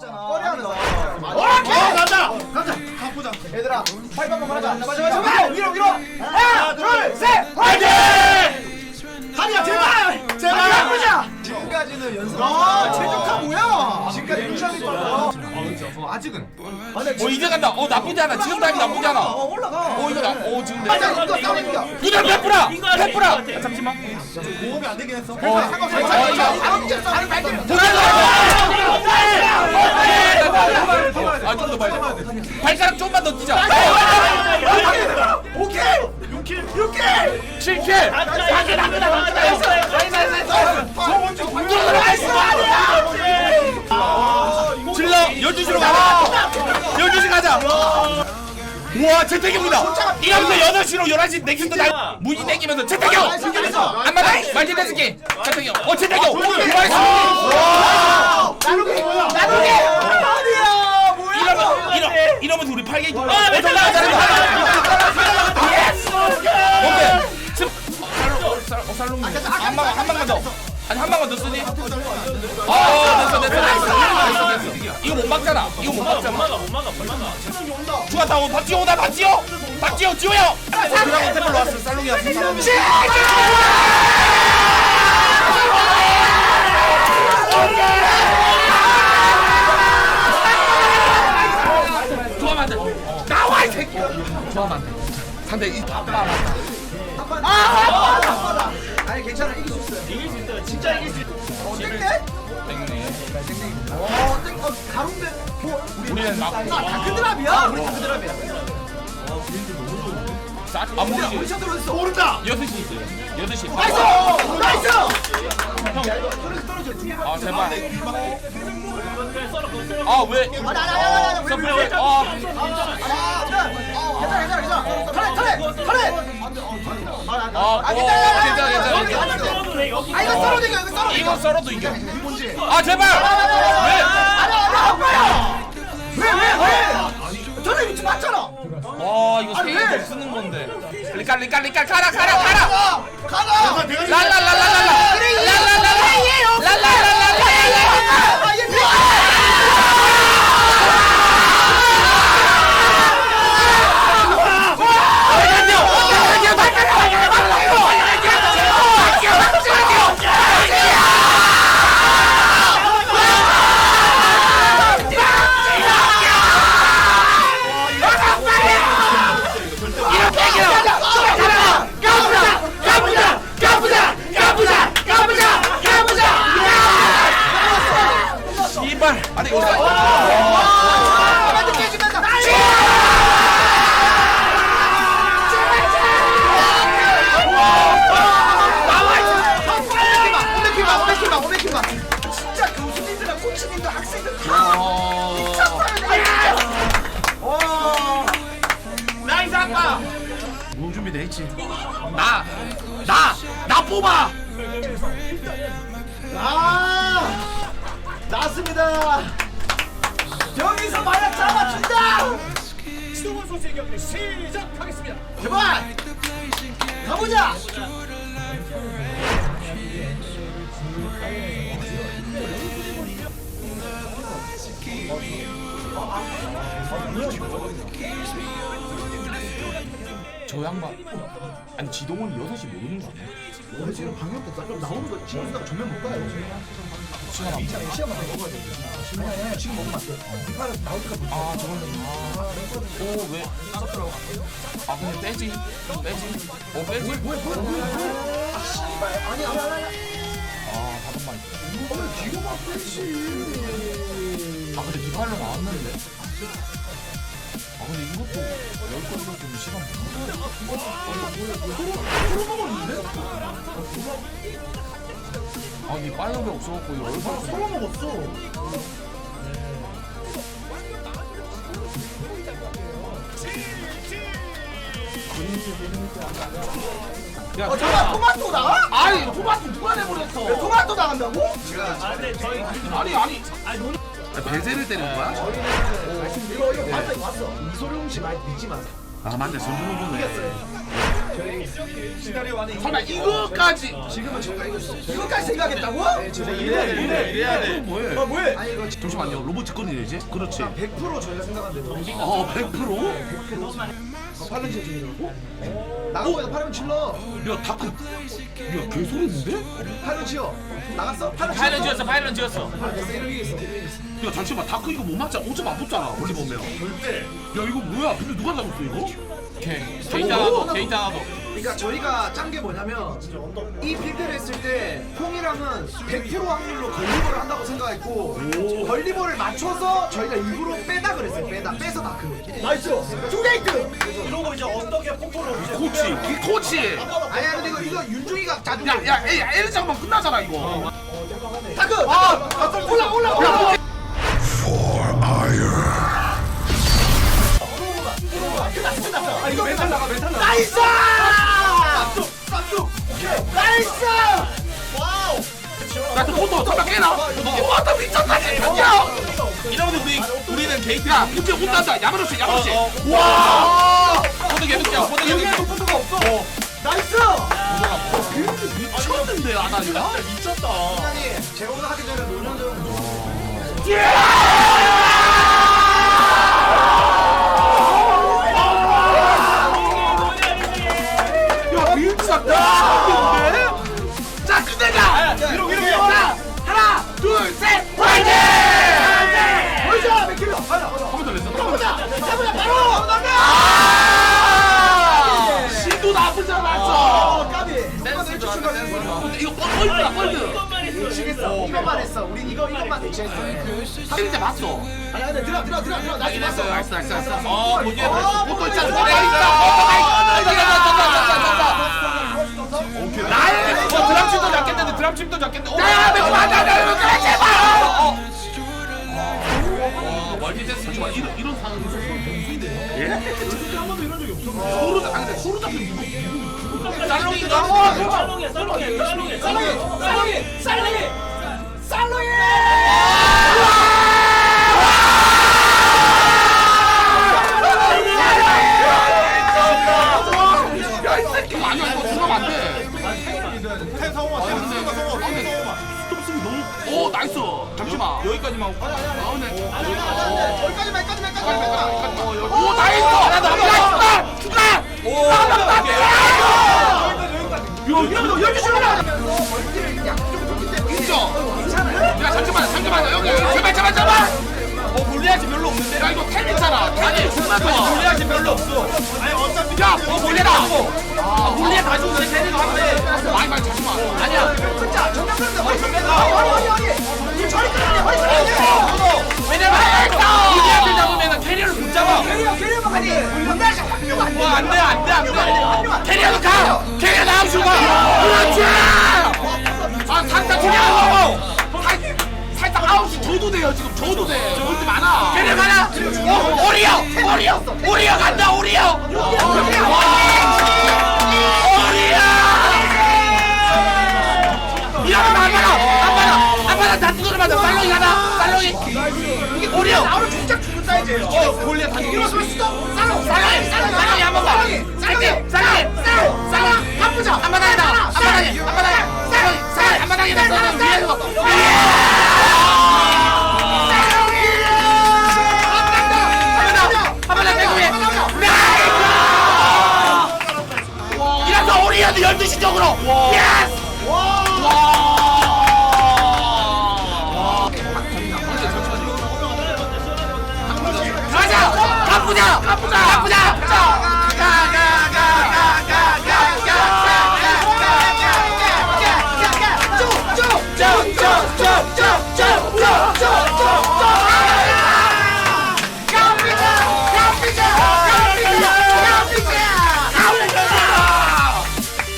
꺼리 하는 어 오케이 간다 간다 가보자. 얘들아 팔 한번 하자. 맞아 맞아 맞아 위로 위로. 하나 둘셋. 화이팅! 다리야 제발! 제발! 가보자 지금까지는 연습 아 최적화 뭐야? 지금까지 유시하고 있었어 아직은. 어 이제 간다. 어 나쁘지 않아. 지금 타임 나쁘지 않아. 어 올라가. 어 이거 나어 지금 맞아 내. 이거 싸움 이겨 누나 페프라! 페프라. 잠시만. 고음이 안 되긴 했어. 어. 아좀더 빨리. 발가락 좀만 더 뛰자. 오케이 6킬 6킬 7킬. 질러 12시로 가자. 12시 가자. 우와 재택형이다. 이러면서 8시로 11시 넥슨도 날 무지 땡기면서 재택형. 안 맞아. 말티네스키. 재택형. 어 재택형. 나이스. 나누기 나누기 이러면 이러 이러면서 우리 8게이트. 아, 네, 잘한다. 예스. 오케이. 습- 살로, 살, 어, 살롱. 한 방, 한 방만 더. 아니 한 방만 더 쓰니? 아, 됐어, 됐어, 됐어. 이거 못 막잖아. 이거 못 막잖아. 주가 다오, 박지호 오다, 박지호. 박지호, 지호 형. 드라곤 템플로 왔어. 살롱이 왔어. 살롱이. 돼. 상대 이 아빠 아 아니 괜찮아. 이길 수 있어요. 이길 수 있어요. 진짜 이길 수 있어 어 땡땡? 어 땡, 어 가운데? 뭐 우리는 막다 그드랍이야? 우리 다 그드랍이야. 안 모르지. 우리 셔틀 어딨어? 모른다! 6시 있어요. 8시. 나이스! 나이스! 아 제발. 아 왜? 왜, 왜, 왜, 아 아 아, 아 오, 괜찮아 괜찮아, 괜찮아, 괜찮아. 아 이거 썰어도 이겨 이거 썰어도 이거 썰어도 이겨. 뭔지 아 제발. 왜? 아니 아니 아빠야 왜왜 왜 저는 위치 맞잖아 와 이거 아니, 왜? 더 쓰는 건데. 리깔 리깔 리깔 가라 가라 가라. 가라 가라 랄랄랄랄랄라. 랄랄랄라. 이발. 아니 깨지면서 진짜 코치님들 학생들 다 미쳤어요 와 나이스 아빠. 뭐 준비 돼 있지? 나. 나. 나 뽑아. 아, 나왔습니다. 여기서 마약 잡아준다. 시동원 선수의 경기 시작하겠습니다 제발 가보자. 저 양반. 아니 지동원이 6시 모르는 거 아니야? 지금 그럼 나오는 거 지금 전면 못 가요. 시간 안 시간 시간만 더 먹어야 돼. 시간에 지금 먹으면 안 돼. 이파를 나오니까 못 아 저거는 오 왜? 아 그냥 빼지 빼지 어 빼지 뭐야 뭐야 뭐야. 아 씨발 아니 아니 아니. 아니. 아 다섯 오늘 뒤로 막 빼지. 아 근데 이팔로 나왔는데 아 근데 이것도 열 건도 좀 시간 아니 파이어백 없어갖고 이거 얼마 서로 먹었어. 야 어 잠깐 토마토 나와? 아니 토마토 누가 내버렸어 왜 토마토 나간다고? 아니 아니 배제를 때린 거야? 이거 이거 봤어 이거 봤어. 이소룡 씨 말 믿지 마. 아 맞네 손주는 보네 시나리오 안에 설마 이거까지 지금은 저희가 이겼어. 이거까지 생각했다고? 네, 저희가 이래야 돼, 이래, 이래야 돼. 뭐해 아 뭐해? 아니 이거 잠시만요 로봇 직권이네 이제 그렇지 100% 저희가 생각한 대로. 어 100%? 팔른 질 중이라고? 나가고 팔은 질러. 야 다크 야 개소리인데? 팔은 지어. 나갔어? 팔은 파일런 지었어 파일런 지었어 아, 됐어. 있어. 야 잠시만 다크 이거 못 맞잖아 5점 안 붙잖아 원래 보면 절대. 야 이거 뭐야 근데 누가 잡았어 이거? 데이터 하나도 데이터 하나도 그러니까 저희가 짠 게 뭐냐면 이 필드를 했을 때 콩이랑은 100% 확률로 걸리버를 한다고 생각했고 걸리버를 맞춰서 저희가 일부러 빼다 그랬어요. 빼다. 빼서 다크 나이스. 두 게이트! 이런 거 이제 어떻게 폭포로 이제 코치. 이 코치. 아니야 근데 이거 이거 윤중이가 자주 야 야 에이 L 장만 끝나잖아 이거. 다크 아 올라 올라 올라 아. 나이스 나이스 나한테 포토 설마 깨나? 와 나 미쳤다 진짜 이러면 우리 우리는 게이트 야 문제 혼난다 야마로씨 야마로씨 어, 와 포도 개득장 포도 개득장 포트가 없어 나이스 미쳤는데 아다리가? 미쳤다 제가 오늘 하기 전에 노년전 야 이거 뻘드다 뻘드 미치겠어 이것만 했어 우리 이거 이것만 대체했어 진짜 봤어 아니 근데 들어 들어 들어 들어 나이스 봤어 나이스 나이스 나이스 어 보기에 포토 있잖아 포토 있다 나의 어 드럼 칩도 잡겠는데 드럼 칩도 잡겠는데 야 맞아 나 이거 그래 제발 멀티 됐어 잠시만 이런 이런 상황이 있었어 예? 한 번도 이런 적이 없어 소르 아니 근데 소르 잡힌 누구 짤롱이가 쌀롱이야 쌀롱이야 쌀롱이야 쌀롱이 쌀롱이 쌀롱이! 야이 새끼 아니야 이거 들어가면 안 돼 태 성공아 태 성공아 성공아. 스톱승이 너무 오 나이스. 잠시만. 여기까지만 올까? 나오네 여기까지만 여기까지만 여기까지만 잠시만 여기. 제발 제발 제발! 어 골리앗이 별로 없는데? 야 이거 템 있잖아. 아니 존나 좋아. 골리앗이 별로 없어. 아니 어차피 야 어, 몰래다. 아 골리앗 다 죽는데 캐리가 한대 아니 아니 잠 오리어 오리어 간다 오리어 오리어 이러면 안 받아 안 받아 안 받아 다 두드려 맞아 살롱이 가다 살롱이 오리어 나오는 진짜 죽는다 이제. 어 골리앗 다 일어서면 스톱 살롱 살롱이 살롱이 한 번만 살롱이 살롱이 살롱 살롱 바쁘자 한 바닥에다 한 바닥에 한 바닥 가쁘자! 가쁘자! 가쁘자!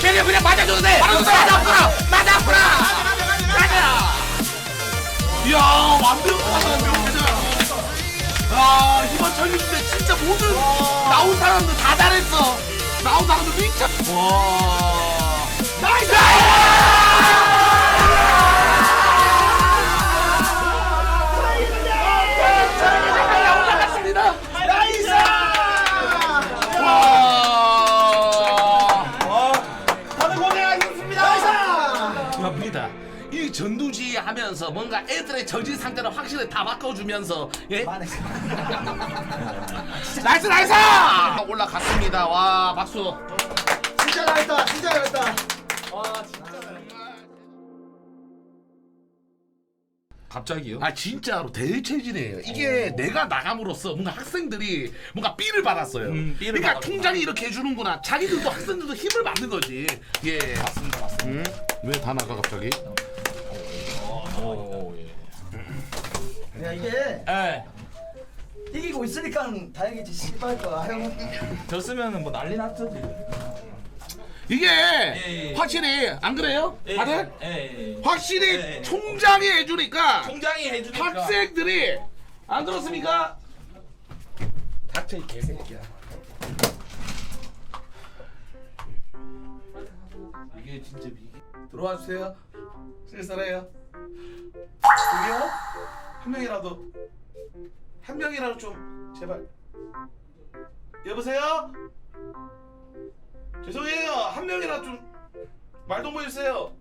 걔네 그냥 맞아줘도 돼! 맞아줘도 돼! 맞아 아프라! 맞아 아프라! 맞아! 이야 완벽하다 아때 진짜 모든 나온 사람들 다 잘했어. 나온 사람들 미쳐 와 진두지휘하면서 뭔가 애들의 정신 상태를 확실히 다 바꿔주면서 예? 나이스 나이스! 올라갔습니다. 와 박수. 진짜 잘했다 진짜 잘했다. 갑자기요? 아 진짜로 대체질이에요. 이게 내가 나감으로써 뭔가 학생들이 뭔가 삐를 받았어요. 음, 삐를 그러니까 받았구나. 통장이 이렇게 해주는구나. 자기들도 학생들도 힘을 받는 거지. 예. 맞습니다 맞습니다. 왜 다 나가 갑자기 오, 예. 야 이게 예. 이기고 있으니까 다행이지 씨발 거야 형 졌으면 뭐 난리 났죠 지금 이게 예. 확실히 안 그래요? 다들? 예, 예. 확실히 예. 총장이 해주니까 총장이 해주니까 학생들이 안 그렇습니까? 닥쳐 이 개새끼야 이게 진짜 미기 들어와 주세요 쓸쓸해요 저기요 한 명이라도. 한 명이라도 좀 제발. 여보세요? 죄송해요. 한 명이라도 좀말좀 보여주세요.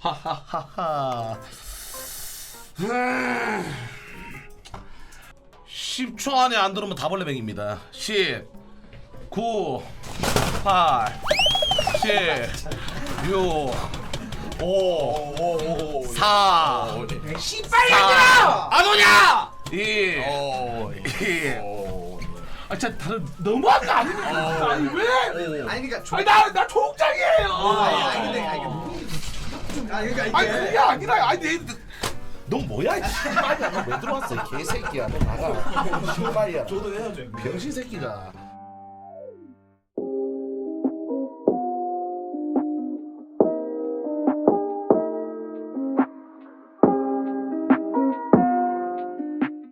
하하하하 10초 안에 안 들어오면 다 벌레뱅입니다. 10 9 8 7 6 5 4 씨발 안 오냐! 2 1 아 진짜 다들 너무한 거 아닙니까? 아니 왜? 아니 그러니까 조... 아니 나나 총장이에요. 아니 아니 근데 아니 좀 아니 그러니까 아니 이게 그게 아니라 아니 내, 너 뭐야 이 씨발이야. 너왜 들어왔어 이 개새끼야. 너 나가. 씨발이야. 저도 헤어져요. 병신 새끼가